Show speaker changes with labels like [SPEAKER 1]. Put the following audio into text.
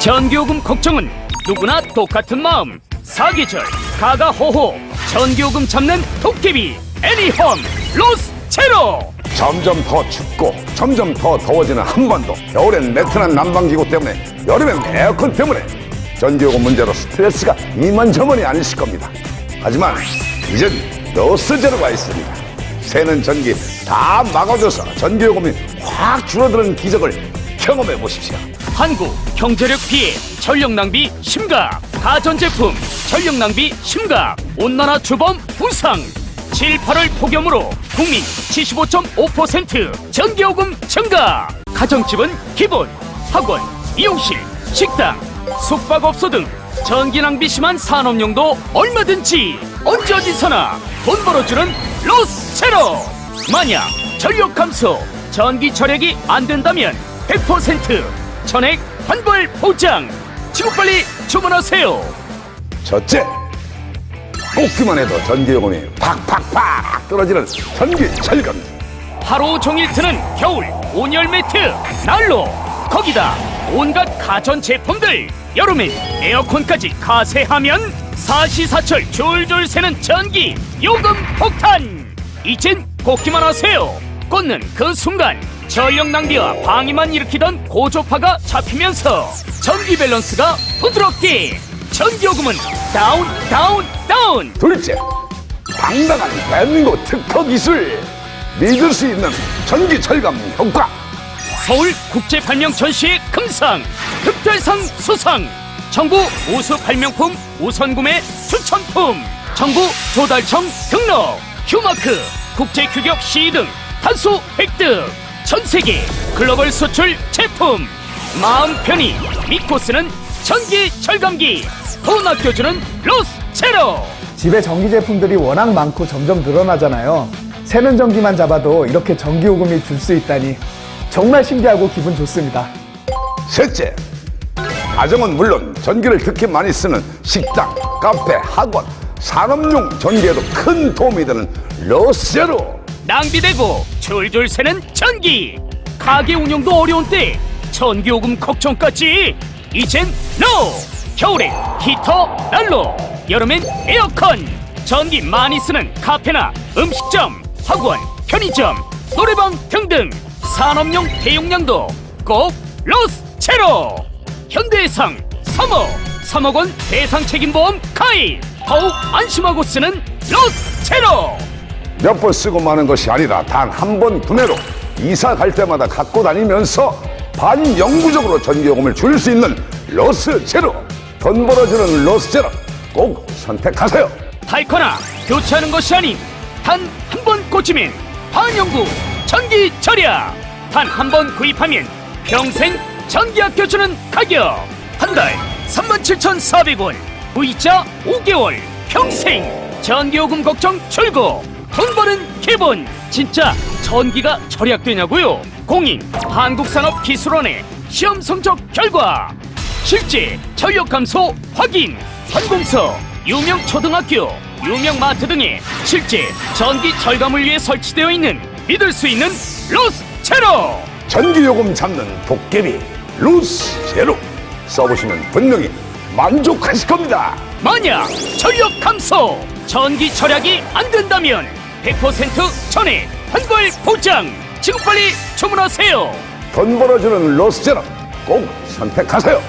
[SPEAKER 1] 전기요금 걱정은 누구나 똑같은 마음. 사계절 가가호호. 전기요금 잡는 도깨비 애니홈 로스 제로.
[SPEAKER 2] 점점 더 춥고 점점 더 더워지는 한반도. 겨울엔 매트난 난방기구 때문에 여름엔 에어컨 때문에 전기요금 문제로 스트레스가 이만저만이 아니실 겁니다. 하지만 이젠 노스제로가 있습니다. 새는 전기 다 막아줘서 전기요금이 확 줄어드는 기적을 경험해 보십시오.
[SPEAKER 1] 한국 경제력 피해 전력 낭비 심각. 가전제품 전력 낭비 심각. 온난화 주범 부상. 7, 8월 폭염으로 국민 75.5% 전기요금 증가. 가정집은 기본 학원 미용실 식당 숙박업소 등 전기 낭비 심한 산업용도 얼마든지 언제 어디서나 돈 벌어주는 로스체로. 만약 전력 감소 전기 절약이 안 된다면 100% 전액 환불 보장. 지금 빨리 주문하세요.
[SPEAKER 2] 첫째 꽂기만 해도 전기요금이 팍팍팍 떨어지는 전기 절감.
[SPEAKER 1] 하루 종일 트는 겨울 온열 매트 난로. 거기다 온갖 가전 제품들 여름엔 에어컨까지 가세하면 사시사철 졸졸 새는 전기 요금 폭탄. 이젠 꽂기만 하세요. 꽂는 그 순간 전력 낭비와 방해만 일으키던 고조파가 잡히면서 전기 밸런스가 부드럽게 전기요금은 다운 다운 다운.
[SPEAKER 2] 둘째, 당당한 대한민국 특허 기술. 믿을 수 있는 전기 절감 효과.
[SPEAKER 1] 서울 국제 발명 전시회 금상 특별상 수상. 정부 우수 발명품 우선 구매 추천품. 정부 조달청 등록. 휴마크 국제 규격 시위 등 단수 획득 전 세계 글로벌 수출 제품 마음 편히 믿고 쓰는 전기 절감기 돈 아껴주는 로스 제로
[SPEAKER 3] 집에 전기 제품들이 워낙 많고 점점 늘어나잖아요. 새는 전기만 잡아도 이렇게 전기 요금이 줄 수 있다니 정말 신기하고 기분 좋습니다.
[SPEAKER 2] 셋째, 가정은 물론 전기를 특히 많이 쓰는 식당, 카페, 학원, 산업용 전기에도 큰 도움이 되는 러스제로
[SPEAKER 1] 낭비되고 졸졸 새는 전기. 가게 운영도 어려운 때 전기요금 걱정까지. 이젠 노! 겨울엔 히터 난로. 여름엔 에어컨. 전기 많이 쓰는 카페나 음식점 학원 편의점 노래방 등등 산업용 대용량도 꼭 로스 제로. 현대해상 3억 3억 원 대상 책임보험 가입. 더욱 안심하고 쓰는 로스 제로
[SPEAKER 2] 몇 번 쓰고 마는 것이 아니라 단 한번 구매로 이사 갈 때마다 갖고 다니면서 반영구적으로 전기요금을 줄일 수 있는 러스 제로. 돈 벌어주는 러스 제로 꼭 선택하세요.
[SPEAKER 1] 달거나 교체하는 것이 아닌 단 한 번 꽂히면 반영구 전기 절약 단 한 번 구입하면 평생 전기 아껴주는 가격 한 달 37,400원 무이자 5개월 평생 전기요금 걱정 줄고 돈 버는 기본. 진짜 전기가 절약되냐고요? 공인 한국산업기술원의 시험 성적 결과. 실제 전력 감소 확인. 관공서 유명 초등학교 유명 마트 등에 실제 전기 절감을 위해 설치되어 있는 믿을 수 있는 로스 제로.
[SPEAKER 2] 전기요금 잡는 도깨비 러스제로. 써보시면 분명히 만족하실 겁니다.
[SPEAKER 1] 만약 전력 감소 전기 절약이 안 된다면 100% 전액 환불 보장. 지금 빨리 주문하세요.
[SPEAKER 2] 돈 벌어주는 러스제로 꼭 선택하세요